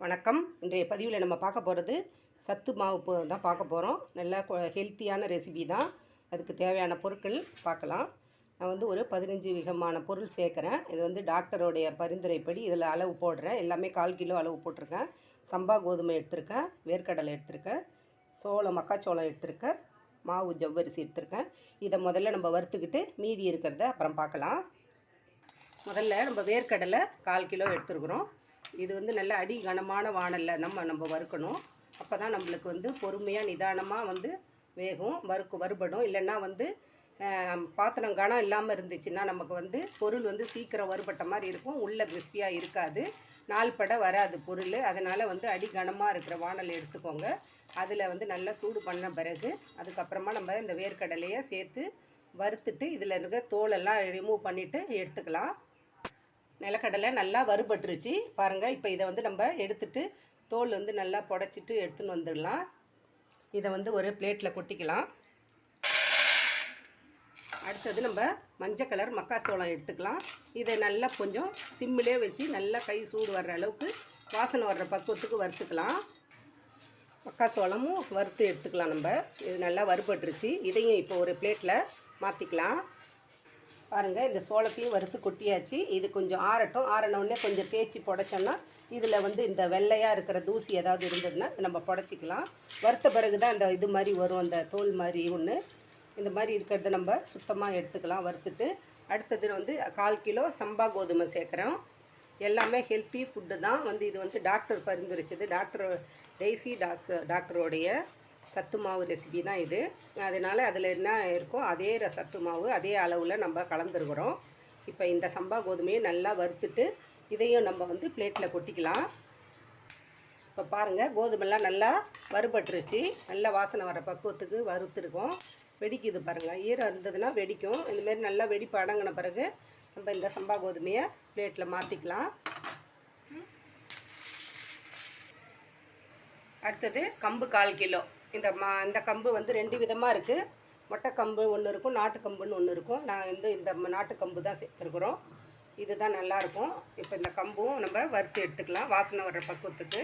வணக்கம். இன்றைய பதிவில் நம்ம பார்க்க போகிறது சத்து மாவு தான் பார்க்க போகிறோம் நல்லா ஹெல்த்தியான ரெசிபி தான். அதுக்கு தேவையான பொருட்கள் பார்க்கலாம். நான் வந்து ஒரு பதினஞ்சு விதமான பொருள் சேர்க்குறேன். இது வந்து டாக்டருடைய பரிந்துரைப்படி இதில் அளவு போடுறேன். எல்லாமே கால் கிலோ அளவு போட்டிருக்கேன். சம்பா கோதுமை எடுத்திருக்கேன். வேர்க்கடலை எடுத்திருக்கேன். சோளம் மக்காச்சோளம் எடுத்திருக்கேன். மாவு ஜவ்வரிசி எடுத்திருக்கேன். இதை முதல்ல நம்ம வறுத்துக்கிட்டு மீதி இருக்கிறத அப்புறம் பார்க்கலாம். முதல்ல நம்ம வேர்க்கடலை கால் கிலோ எடுத்துருக்குறோம். இது வந்து நல்ல அடி கனமான வானலில் நம்ம நம்ம வறுக்கணும். அப்போ தான் நம்மளுக்கு வந்து பொறுமையாக நிதானமாக வந்து வேகும். வறுக்கு வறுபடும். இல்லைன்னா வந்து பாத்திரம் கனம் இல்லாமல் இருந்துச்சுன்னா நமக்கு வந்து பொருள் வந்து சீக்கிரம் வறுபட்ட மாதிரி இருக்கும். உள்ள கிறிஸ்பியாக இருக்காது. நாள் பட வராது பொருள். அதனால் வந்து அடி கனமாக இருக்கிற வானல் எடுத்துக்கோங்க. அதில் வந்து நல்லா சூடு பண்ண பிறகு அதுக்கப்புறமா நம்ம இந்த வேர்க்கடலையை சேர்த்து வறுத்துட்டு இதில் இருக்க தோலெல்லாம் ரிமூவ் பண்ணிவிட்டு எடுத்துக்கலாம். நிலக்கடலை நல்லா வறுபட்டுருச்சு. பாருங்கள் இப்போ இதை வந்து நம்ம எடுத்துட்டு தோல் வந்து நல்லா புடச்சிட்டு எடுத்துன்னு வந்துடலாம். இதை வந்து ஒரு பிளேட்டில் கொட்டிக்கலாம். அடுத்தது நம்ம மஞ்சள் கலர் மக்காசோளம் எடுத்துக்கலாம். இதை நல்லா கொஞ்சம் சிம்மிலே வச்சு நல்லா கை சூடு வர்ற அளவுக்கு வாசனை வர்ற பக்குவத்துக்கு வறுத்துக்கலாம். மக்காசோளமும் வறுத்து எடுத்துக்கலாம் நம்ம. இது நல்லா வறுபட்டுருச்சு. இதையும் இப்போ ஒரு பிளேட்டில் மாற்றிக்கலாம் பாருங்கள் இந்த சோளத்தையும் வறுத்து கொட்டியாச்சு. இது கொஞ்சம் ஆறட்டும். ஆறினவுடனே கொஞ்சம் தேய்ச்சி புடச்சோன்னா இதில் வந்து இந்த வெள்ளையாக இருக்கிற தூசி ஏதாவது இருந்ததுன்னா நம்ம புடச்சிக்கலாம். வறுத்த பிறகு தான் இந்த இது மாதிரி வரும் அந்த தோல் மாதிரி ஒன்று இந்த மாதிரி இருக்கிறத நம்ம சுத்தமாக எடுத்துக்கலாம் வறுத்துட்டு. அடுத்தது வந்து கால் கிலோ சம்பா கோதுமை சேர்க்குறோம். எல்லாமே ஹெல்த்தி ஃபுட்டு தான். வந்து இது வந்து டாக்டர் பரிந்துரைச்சது. டாக்டர் டெய்ஸி டாக்டர் டாக்டருடைய சத்து மாவு ரெசிபி தான் இது. அதனால் அதில் என்ன இருக்கோ அதே சத்து மாவு அதே அளவில் நம்ம கலந்துருக்குறோம். இப்போ இந்த சம்பா கோதுமையை நல்லா வறுத்துட்டு இதையும் நம்ம வந்து பிளேட்டில் கொட்டிக்கலாம். இப்போ பாருங்கள் கோதுமைலாம் நல்லா வறுபட்டுருச்சு. நல்லா வாசனை வர பக்குவத்துக்கு வறுத்துருக்கோம். வெடிக்குது பாருங்கள் ஈரம் இருந்ததுன்னா வெடிக்கும். இந்தமாரி நல்லா வெடிப்பு அடங்கின பிறகு நம்ம இந்த சம்பா கோதுமையை பிளேட்டில் மாற்றிக்கலாம் அடுத்தது கம்பு கால் கிலோ. இந்த மா இந்த கம்பு வந்து ரெண்டு விதமாக இருக்குது மொட்டை கம்பு ஒன்று இருக்கும் நாட்டு கம்புன்னு ஒன்று இருக்கும். நான் வந்து இந்த நாட்டுக்கம்பு நாட்டு கம்பு தான் சேர்த்துருக்குறோம். இதுதான் நல்லாயிருக்கும் இப்போ இந்த கம்பும் நம்ம வறுத்து எடுத்துக்கலாம் வாசனை வர்ற பக்குவத்துக்கு.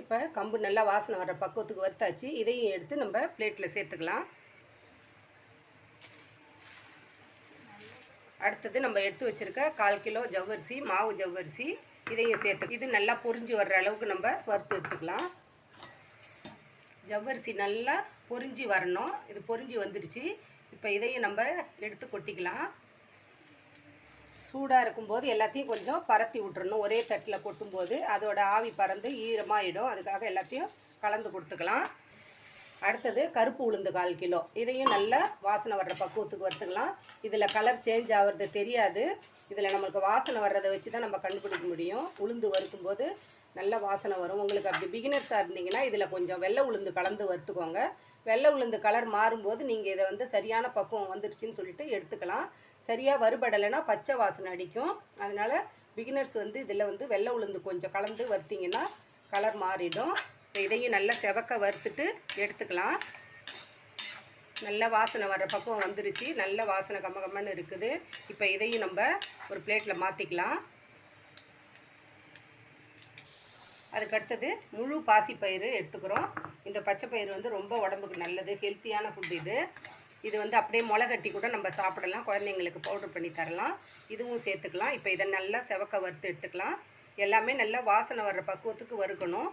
இப்போ கம்பு நல்லா வாசனை வர்ற பக்குவத்துக்கு வறுத்தாச்சு. இதையும் எடுத்து நம்ம பிளேட்டில் சேர்த்துக்கலாம். அடுத்தது நம்ம எடுத்து வச்சுருக்க கால் கிலோ ஜவ்வரிசி மாவு ஜவ்வரிசி இதையும் சேர்த்து இது நல்லா பொறிஞ்சு வர்ற அளவுக்கு நம்ம வறுத்து எடுத்துக்கலாம். ஜவ்வரிசி நல்லா பொறிஞ்சி வரணும். இது பொறிஞ்சி வந்துடுச்சு இப்போ இதையும் நம்ம எடுத்து கொட்டிக்கலாம். சூடாக இருக்கும்போது எல்லாத்தையும் கொஞ்சம் பரத்தி விட்டுறணும். ஒரே தட்டில் கொட்டும்போது அதோட ஆவி பறந்து ஈரமாகிடும் அதுக்காக எல்லாத்தையும் கலந்து கொடுத்துக்கலாம். அடுத்தது கருப்பு உளுந்து கால் கிலோ. இதையும் நல்லா வாசனை வர்ற பக்குவத்துக்கு வறுத்துக்கலாம். இதில் கலர் சேஞ்ச் ஆகிறது தெரியாது. இதில் நம்மளுக்கு வாசனை வர்றதை வச்சு தான் நம்ம கண்டுபிடிக்க முடியும். உளுந்து வறுக்கும்போது நல்ல வாசனை வரும். உங்களுக்கு அப்படி பிகினர்ஸாக இருந்தீங்கன்னா இதில் கொஞ்சம் வெள்ளை உளுந்து கலந்து வறுத்துக்கோங்க. வெள்ளை உளுந்து கலர் மாறும்போது நீங்கள் இதை வந்து சரியான பக்குவம் வந்துருச்சுன்னு சொல்லிட்டு எடுத்துக்கலாம். சரியாக வறுபடலைன்னா பச்சை வாசனை அடிக்கும். அதனால் பிகினர்ஸ் வந்து இதில் வந்து வெள்ளை உளுந்து கொஞ்சம் கலந்து வறுத்தீங்கன்னா கலர் மாறிடும். இப்போ இதையும் நல்லா செவக்க வறுத்துட்டு எடுத்துக்கலாம். நல்ல வாசனை வர்ற பக்குவம் வந்துருச்சு. நல்ல வாசனை கம்ம கம்மன்னு இருக்குது. இப்போ இதையும் நம்ம ஒரு பிளேட்டில் மாற்றிக்கலாம் அதுக்கடுத்தது முழு பாசிப்பயிறு எடுத்துக்கிறோம். இந்த பச்சை பயிறு வந்து ரொம்ப உடம்புக்கு நல்லது ஹெல்த்தியான ஃபுட் இது. இது வந்து அப்படியே முளை கட்டி கூட நம்ம சாப்பிடலாம். குழந்தைங்களுக்கு பவுடர் பண்ணி தரலாம். இதுவும் சேர்த்துக்கலாம். இப்போ இதை நல்லா செவக்க வறுத்து எடுத்துக்கலாம். எல்லாமே நல்லா வாசனை வர்ற பக்குவத்துக்கு வறுக்கணும்.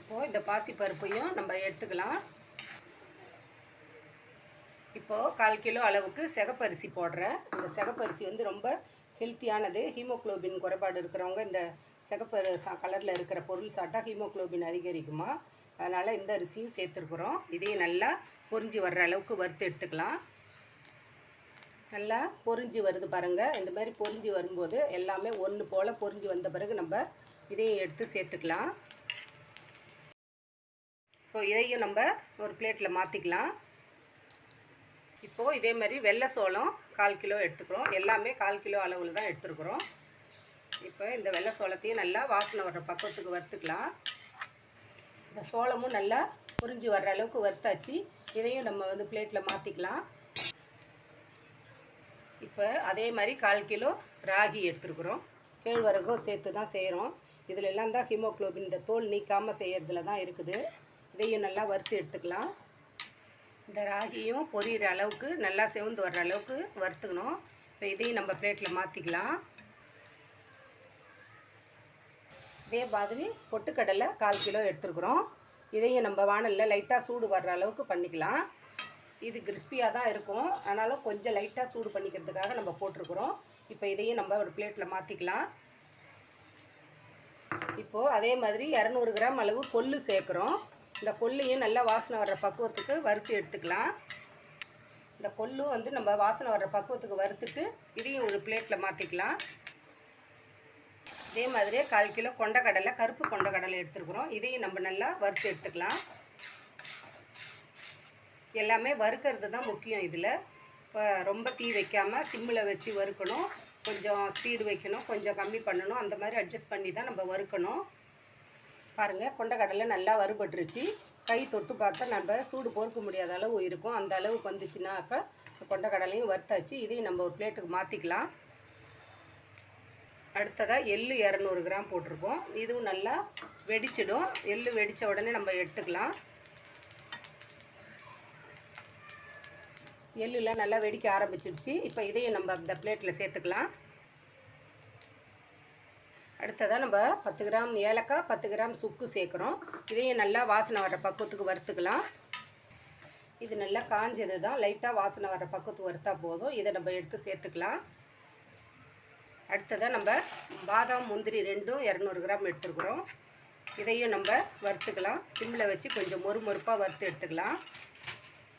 இப்போது இந்த பாசி பருப்பையும் நம்ம எடுத்துக்கலாம். இப்போது கால் கிலோ அளவுக்கு சிகப்பரிசி போடுறேன். இந்த சிகப்பரிசி வந்து ரொம்ப ஹெல்த்தியானது ஹீமோகுளோபின் குறைபாடு இருக்கிறவங்க இந்த சிகப்பு கலரில் இருக்கிற பொருள் சாப்பிட்டா ஹீமோகுளோபின் அதிகரிக்குமா? அதனால் இந்த அரிசியும் சேர்த்துருக்குறோம். இதையும் நல்லா பொறிஞ்சு வர்ற அளவுக்கு வறுத்து எடுத்துக்கலாம். நல்லா பொரிஞ்சு வருது பாருங்கள் இந்த மாதிரி பொரிஞ்சு வரும்போது எல்லாமே ஒன்று போல் பொரிஞ்சு வந்த பிறகு நம்ம இதையும் எடுத்து சேர்த்துக்கலாம். இப்போ இதையும் நம்ம ஒரு பிளேட்டில் மாற்றிக்கலாம் இப்போது இதே மாதிரி வெள்ளை சோளம் கால் கிலோ எடுத்துக்கிறோம். எல்லாமே கால் கிலோ அளவில் தான் எடுத்துருக்குறோம். இப்போ இந்த வெள்ளை சோளத்தையும் நல்லா வாசனை வர்ற பக்கத்துக்கு வறுத்துக்கலாம். இந்த சோளமும் நல்லா புரிஞ்சு வர்ற அளவுக்கு வறுத்தாச்சு. இதையும் நம்ம வந்து பிளேட்டில் மாற்றிக்கலாம் இப்போ அதே மாதிரி கால் கிலோ ராகி எடுத்துருக்குறோம். கேழ்வரகும் சேர்த்து தான் செய்கிறோம் இதில் எல்லாம் தான் ஹீமோக்ளோபின் இந்த தோல் நீக்காமல் செய்கிறதுல தான் இருக்குது. இதையும் நல்லா வறுத்து எடுத்துக்கலாம். இந்த ராகியும் பொரியிற அளவுக்கு நல்லா செவந்து வர்ற அளவுக்கு வறுத்துக்கணும். இப்போ இதையும் நம்ம பிளேட்டில் மாற்றிக்கலாம் இதே மாதிரி பொட்டுக்கடலை கால் கிலோ எடுத்துருக்குறோம். இதையும் நம்ம வானலில் லைட்டாக சூடு வர்ற அளவுக்கு பண்ணிக்கலாம். இது கிறிஸ்பியாக தான் இருக்கும். ஆனாலும் கொஞ்சம் லைட்டாக சூடு பண்ணிக்கிறதுக்காக நம்ம போட்டிருக்குறோம். இப்போ இதையும் நம்ம ஒரு பிளேட்டில் மாற்றிக்கலாம் இப்போது அதே மாதிரி இரநூறு கிராம் அளவு கொள்ளு சேர்க்குறோம். இந்த கொல்லையும் நல்லா வாசனை வர்ற பக்குவத்துக்கு வறுத்து எடுத்துக்கலாம். இந்த கொல்லும் வந்து நம்ம வாசனை வர்ற பக்குவத்துக்கு வறுத்துட்டு இதையும் ஒரு பிளேட்டில் மாற்றிக்கலாம் இதே மாதிரியே கால் கிலோ கொண்டக்கடலை கருப்பு கொண்டக்கடலை எடுத்துருக்குறோம். இதையும் நம்ம நல்லா வறுத்து எடுத்துக்கலாம். எல்லாமே வறுக்கிறது தான் முக்கியம் இதில். இப்போ ரொம்ப தீ வைக்காமல் சிம்மில் வச்சு வறுக்கணும். கொஞ்சம் ஸ்பீடு வைக்கணும் கொஞ்சம் கம்மி பண்ணணும். அந்த மாதிரி அட்ஜஸ்ட் பண்ணி தான் நம்ம வறுக்கணும். பாருங்கள் கொண்டக்கடலை நல்லா வறுபட்டுருச்சு. கை தொட்டு பார்த்தா நம்ம சூடு பொறுக்க முடியாத அளவு இருக்கும். அந்த அளவுக்கு வந்துச்சுனாக்கா கொண்டக்கடலையும் வறுத்தாச்சு. இதையும் நம்ம ஒரு பிளேட்டுக்கு மாற்றிக்கலாம் அடுத்ததாக எள்ளு இரநூறு கிராம் போட்டிருக்கோம். இதுவும் நல்லா வெடிச்சிடும். எள்ளு வெடித்த உடனே நம்ம எடுத்துக்கலாம். எள்ளுலாம் நல்லா வெடிக்க ஆரம்பிச்சிடுச்சு. இப்போ இதையும் நம்ம இந்த பிளேட்டில் சேர்த்துக்கலாம். அடுத்ததாக நம்ம பத்து கிராம் ஏலக்காய் பத்து கிராம் சுக்கு சேர்க்குறோம். இதையும் நல்லா வாசனை வர பக்குவத்துக்கு வறுத்துக்கலாம். இது நல்லா காஞ்சது தான் லைட்டாக வாசனை வர பக்குவத்துக்கு வறுத்தா போதும். இதை நம்ம எடுத்து சேர்த்துக்கலாம். அடுத்ததாக நம்ம பாதாம் முந்திரி ரெண்டும் இரநூறு கிராம் எடுத்துருக்குறோம். இதையும் நம்ம வறுத்துக்கலாம். சிம்மில் வச்சு கொஞ்சம் மொறு மொறுப்பாக வறுத்து எடுத்துக்கலாம்.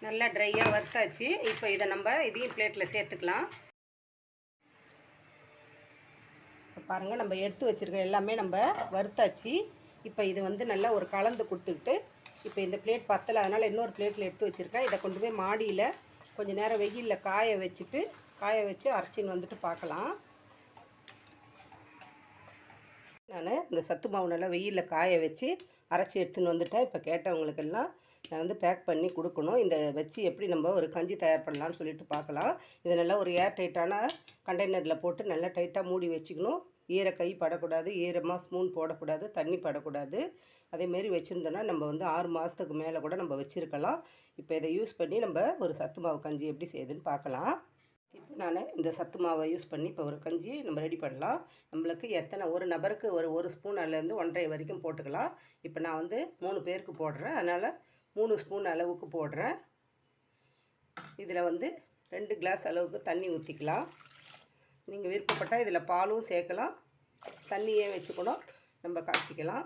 நல்லா ட்ரையாக வறுத்தாச்சு. இப்போ இதை நம்ம இதையும் பிளேட்டில் சேர்த்துக்கலாம் இப்போ பாருங்கள் நம்ம எடுத்து வச்சுருக்க எல்லாமே நம்ம வறுத்தாச்சு. இப்போ இது வந்து நல்லா ஒரு கலந்து கொடுத்துக்கிட்டு இப்போ இந்த பிளேட் பத்தலை அதனால் இன்னொரு பிளேட்டில் எடுத்து வச்சுருக்கேன். இதை கொண்டு போய் மாடியில் கொஞ்சம் நேரம் வெயிலில் காய வச்சுட்டு காய வச்சு அரைச்சின்னு வந்துட்டு பார்க்கலாம். நான் இந்த சத்து மாவு நல்லா வெயிலில் காய வச்சு அரைச்சி எடுத்துன்னு வந்துட்டேன். இப்போ கேட்டவங்களுக்கெல்லாம் நான் வந்து பேக் பண்ணி கொடுக்கணும். இந்த வச்சு எப்படி நம்ம ஒரு கஞ்சி தயார் பண்ணலான்னு சொல்லிட்டு பார்க்கலாம். இதை நல்லா ஒரு ஏர் டைட்டான கண்டெய்னரில் போட்டு நல்லா டைட்டாக மூடி வச்சுக்கணும். ஈர கை படக்கூடாது ஈரமாக ஸ்பூன் போடக்கூடாது தண்ணி படக்கூடாது. அதேமாரி வச்சுருந்தோன்னா நம்ம வந்து ஆறு மாதத்துக்கு மேலே கூட நம்ம வச்சுருக்கலாம். இப்போ இதை யூஸ் பண்ணி நம்ம ஒரு சத்து மாவு கஞ்சி எப்படி செய்யுதுன்னு பார்க்கலாம். இப்போ நான் இந்த சத்து மாவை யூஸ் பண்ணி இப்போ ஒரு கஞ்சி நம்ம ரெடி பண்ணலாம். நம்மளுக்கு எத்தனை ஒரு நபருக்கு ஒரு ஒரு ஸ்பூன் அதுலேருந்து ஒன்றரை வரைக்கும் போட்டுக்கலாம். இப்போ நான் வந்து மூணு பேருக்கு போடுறேன். அதனால் மூணு ஸ்பூன் அளவுக்கு போடுறேன். இதில் வந்து ரெண்டு கிளாஸ் அளவுக்கு தண்ணி ஊற்றிக்கலாம் நீங்கள் விருப்பப்பட்டால் இதில் பாலும் சேர்க்கலாம். தண்ணியே வச்சு கூட நம்ம காய்ச்சிக்கலாம்.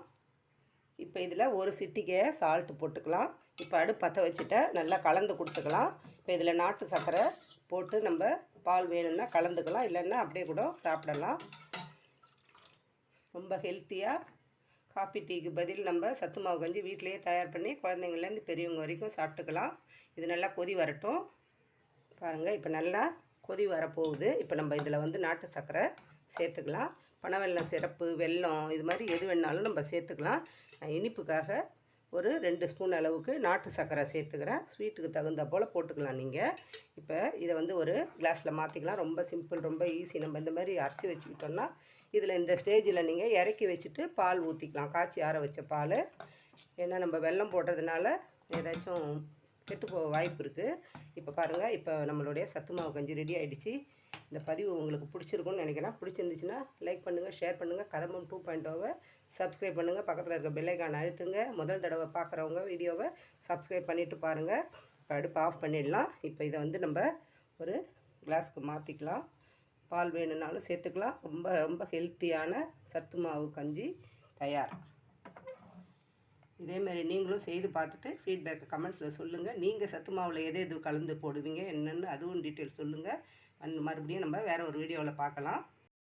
இப்போ இதில் ஒரு சிட்டிக்கையை சால்ட்டு போட்டுக்கலாம். இப்போ அடுப்பு பற்ற நல்லா கலந்து கொடுத்துக்கலாம். இப்போ இதில் நாட்டு சர்க்கரை போட்டு நம்ம பால் வேணும்னா கலந்துக்கலாம். இல்லைன்னா அப்படியே கூட சாப்பிடலாம். ரொம்ப ஹெல்த்தியாக காப்பி டீக்கு பதில் நம்ம சத்து மாவு கஞ்சி வீட்டிலையே தயார் பண்ணி குழந்தைங்கள்லேருந்து பெரியவங்க வரைக்கும் சாப்பிட்டுக்கலாம். இது நல்லா கொதி வரட்டும். பாருங்கள் இப்போ நல்லா கொதி வரப்போகுது. இப்போ நம்ம இதில் வந்து நாட்டு சர்க்கரை சேர்த்துக்கலாம். பனவெல்லம் சிறப்பு வெல்லம் இது மாதிரி எது வேணாலும் நம்ம சேர்த்துக்கலாம். நான் இனிப்புக்காக ஒரு ரெண்டு ஸ்பூன் அளவுக்கு நாட்டு சர்க்கரை சேர்த்துக்கிறேன். ஸ்வீட்டுக்கு தகுந்த போல் போட்டுக்கலாம் நீங்கள் இப்போ இதை வந்து ஒரு கிளாஸில் மாற்றிக்கலாம் ரொம்ப சிம்பிள் ரொம்ப ஈஸி நம்ம இந்த மாதிரி அரைச்சி வச்சுக்கிட்டோம்னா இதில் இந்த ஸ்டேஜில் நீங்கள் இறக்கி வச்சுட்டு பால் ஊற்றிக்கலாம் காய்ச்சி ஆற வச்ச பால். ஏன்னா நம்ம வெல்லம் போடுறதுனால ஏதாச்சும் கெட்டு போக வாய்ப்பு இருக்குது இப்போ பாருங்கள் இப்போ நம்மளுடைய சத்து மாவு கஞ்சி ரெடி ஆகிடுச்சு இந்த பதிவு உங்களுக்கு பிடிச்சிருக்கும்னு நினைக்கிறேன். பிடிச்சிருந்துச்சுன்னா லைக் பண்ணுங்கள் ஷேர் பண்ணுங்கள் கதம்பம் டூ பாயிண்ட் ஓவை சப்ஸ்கிரைப் பண்ணுங்கள் பக்கத்தில் இருக்க பெல்லைக்கான அழுத்துங்க. முதல் தடவை பார்க்குறவங்க வீடியோவை சப்ஸ்கிரைப் பண்ணிவிட்டு பாருங்கள் இப்போ அடுப்பு ஆஃப் பண்ணிடலாம். இப்போ இதை வந்து நம்ம ஒரு கிளாஸ்க்கு மாற்றிக்கலாம் பால் வேணும்னாலும் சேர்த்துக்கலாம். ரொம்ப ரொம்ப ஹெல்த்தியான சத்து மாவு கஞ்சி தயார். இதேமாரி நீங்களும் செய்து பார்த்துட்டு ஃபீட்பேக்கை கமெண்ட்ஸில் சொல்லுங்கள் நீங்கள் சத்து மாவில் எது எது கலந்து போடுவீங்க என்னென்னு அதுவும் டீட்டெயில் சொல்லுங்கள் அண்ட் மறுபடியும் நம்ம வேறு ஒரு வீடியோவில் பார்க்கலாம்.